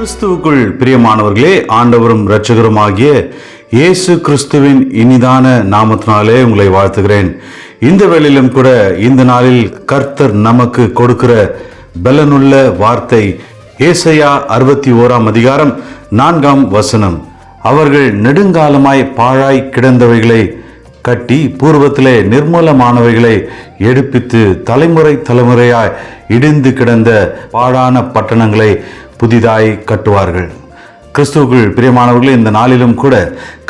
கிறிஸ்துவுக்குள் பிரியமானவர்களே ஆண்டவரும் இரட்சகருமாகிய இயேசு கிறிஸ்துவின் இனிதான நாமத்தினாலே உங்களை வாழ்த்துகிறேன். இந்த வேளையிலும் கூட இந்த நாளில் கர்த்தர் நமக்கு கொடுக்கிற பலனுள்ள வார்த்தை ஏசையா அறுபத்தி ஓராம் அதிகாரம் நான்காம் வசனம். அவர்கள் நெடுங்காலமாய் பாழாய் கிடந்தவைகளை கட்டி பூர்வத்திலே நிர்மூலமானவைகளை எடுப்பித்து தலைமுறை தலைமுறையாய் இடிந்து கிடந்த பாழான பட்டணங்களை புதிதாய் கட்டுவார்கள். கிறிஸ்துவுக்குள் பிரியமானவர்களே இந்த நாளிலும் கூட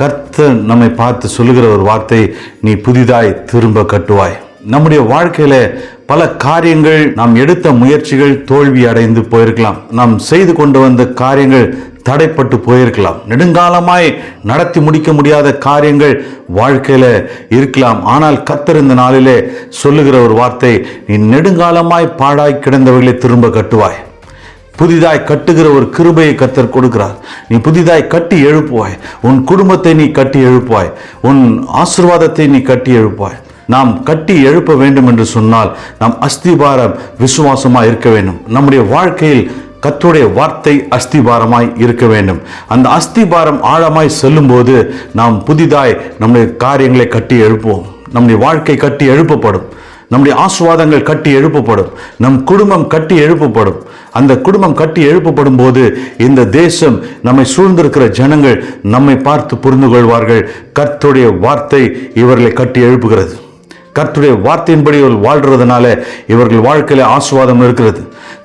கர்த்தர் நம்மை பார்த்து சொல்லுகிற ஒரு வார்த்தை நீ புதிதாய் திரும்ப கட்டுவாய். நம்முடைய வாழ்க்கையில் பல காரியங்கள் நாம் எடுத்த முயற்சிகள் தோல்வி அடைந்து போயிருக்கலாம். நாம் செய்து கொண்டு வந்த காரியங்கள் தடைப்பட்டு போயிருக்கலாம். நெடுங்காலமாய் நடத்தி முடிக்க முடியாத காரியங்கள் வாழ்க்கையில் இருக்கலாம். ஆனால் கர்த்தர் இந்த நாளிலே சொல்லுகிற ஒரு வார்த்தை நீ நெடுங்காலமாய் பாழாய் கிடந்தவர்களை திரும்ப கட்டுவாய். புதிதாய் கட்டுகிற ஒரு கிருபையை கத்தர் கொடுக்கிறார். நீ புதிதாய் கட்டி எழுப்புவாய். உன் குடும்பத்தை நீ கட்டி எழுப்புவாய். உன் ஆசிர்வாதத்தை நீ கட்டி எழுப்புவாய். நாம் கட்டி எழுப்ப வேண்டும் என்று சொன்னால் நாம் அஸ்திபாரம் விசுவாசமாய் இருக்க வேண்டும். நம்முடைய வாழ்க்கையில் கத்துடைய வார்த்தை அஸ்திபாரமாய் இருக்க வேண்டும். அந்த அஸ்திபாரம் ஆழமாய் செல்லும்போது நாம் புதிதாய் நம்முடைய காரியங்களை கட்டி எழுப்புவோம். நம்முடைய வாழ்க்கை கட்டி எழுப்பப்படும். நம்முடைய ஆசுவாதங்கள் கட்டி எழுப்பப்படும். நம் குடும்பம் கட்டி எழுப்பப்படும். அந்த குடும்பம் கட்டி எழுப்பப்படும் போது இந்த தேசம் நம்மை சூழ்ந்திருக்கிற ஜனங்கள் நம்மை பார்த்து புரிந்து கொள்வார்கள். கர்த்துடைய வார்த்தை இவர்களை கட்டி எழுப்புகிறது. கர்த்துடைய வார்த்தையின்படி இவர்கள் வாழ்கிறதுனால இவர்கள் வாழ்க்கையில் ஆசுவாதம் இருக்கிறது.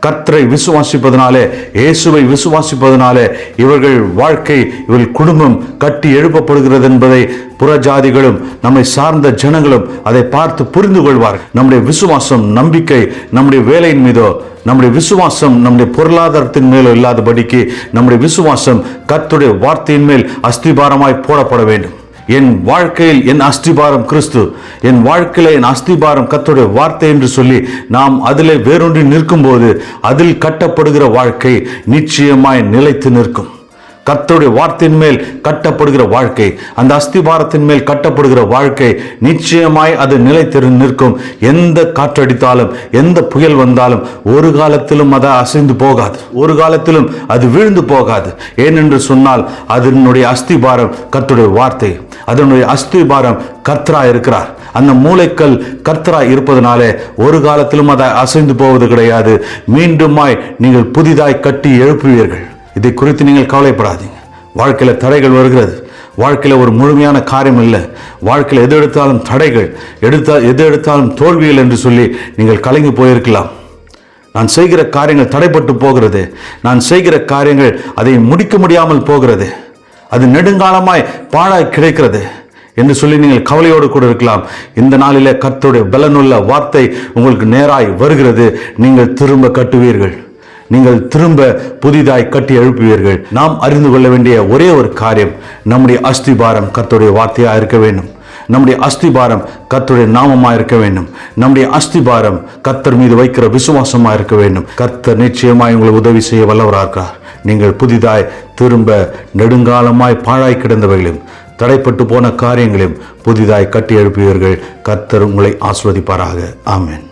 கர்த்தரை விசுவாசிப்பதனாலே இயேசுவை விசுவாசிப்பதனாலே இவர்கள் வாழ்க்கை இவர்கள் குடும்பம் கட்டி எழுப்பப்படுகிறது என்பதை புறஜாதிகளும் நம்மை சார்ந்த ஜனங்களும் அதை பார்த்து புரிந்து கொள்வார்கள். நம்முடைய விசுவாசம் நம்பிக்கை நம்முடைய வேலையின் மீதோ நம்முடைய விசுவாசம் நம்முடைய பொருளாதாரத்தின் மேலோ இல்லாதபடிக்கு நம்முடைய விசுவாசம் கர்த்துடைய வார்த்தையின் மேல் அஸ்திபாரமாய் போடப்பட வேண்டும். என் வாழ்க்கையில் என் அஸ்திபாரம் கிறிஸ்து. என் வாழ்க்கையில் என் அஸ்திபாரம் கத்தோடைய வார்த்தை என்று சொல்லி நாம் அதிலே வேறொன்றி நிற்கும்போது அதில் கட்டப்படுகிற வாழ்க்கை நிச்சயமாய் நிலைத்து நிற்கும். கர்த்தருடைய வார்த்தையின் மேல் கட்டப்படுகிற வாழ்க்கை அந்த அஸ்திபாரத்தின் மேல் கட்டப்படுகிற வாழ்க்கை நிச்சயமாய் அது நிலைத்திரு நிற்கும். எந்த காற்றடித்தாலும் எந்த புயல் வந்தாலும் ஒரு காலத்திலும் அதை அசைந்து போகாது. ஒரு காலத்திலும் அது வீழ்ந்து போகாது. ஏனென்று சொன்னால் அதனுடைய அஸ்திபாரம் கர்த்தருடைய வார்த்தை. அதனுடைய அஸ்திபாரம் கர்த்தரா இருக்கிறார். அந்த மூளைக்கல் கர்த்தரா இருப்பதனாலே ஒரு காலத்திலும் அதை அசைந்து போவது கிடையாது. மீண்டுமாய் நீங்கள் புதிதாய் கட்டி எழுப்புவீர்கள். இதை குறித்து நீங்கள் கவலைப்படாதீங்க. வாழ்க்கையில் தடைகள் வருகிறது. வாழ்க்கையில் ஒரு முழுமையான காரியம் இல்லை. வாழ்க்கையில் எது எடுத்தாலும் தடைகள் எடுத்தால் எது எடுத்தாலும் தோல்விகள் என்று சொல்லி நீங்கள் கலங்கி போயிருக்கலாம். நான் செய்கிற காரியங்கள் தடைப்பட்டு போகிறது. நான் செய்கிற காரியங்கள் அதை முடிக்க முடியாமல் போகிறது. அது நெடுங்காலமாய் பாழாய் கிடைக்கிறது என்று சொல்லி நீங்கள் கவலையோடு கூட இருக்கலாம். இந்த நாளிலே கர்த்தருடைய பலனுள்ள வார்த்தை உங்களுக்கு நேராய் வருகிறது. நீங்கள் திரும்ப கட்டுவீர்கள். நீங்கள் திரும்ப புதிதாய் கட்டி எழுப்புவீர்கள். நாம் அறிந்து கொள்ள வேண்டிய ஒரே ஒரு காரியம் நம்முடைய அஸ்திபாரம் கர்த்தருடைய வார்த்தையாக இருக்க வேண்டும். நம்முடைய அஸ்திபாரம் கத்தருடைய நாமமாக இருக்க வேண்டும். நம்முடைய அஸ்திபாரம் கர்த்தர் மீது வைக்கிற விசுவாசமாக இருக்க வேண்டும். கர்த்தர் நிச்சயமாய் உங்களை உதவி செய்ய வல்லவராக இருக்கிறார். நீங்கள் புதிதாய் திரும்ப நெடுங்காலமாய் பாழாய் கிடந்தவைகளையும் தடைப்பட்டு போன காரியங்களையும் புதிதாய் கட்டி எழுப்புவீர்கள். கர்த்தர் உங்களை ஆஸ்வதிப்பாராக ஆமேன்.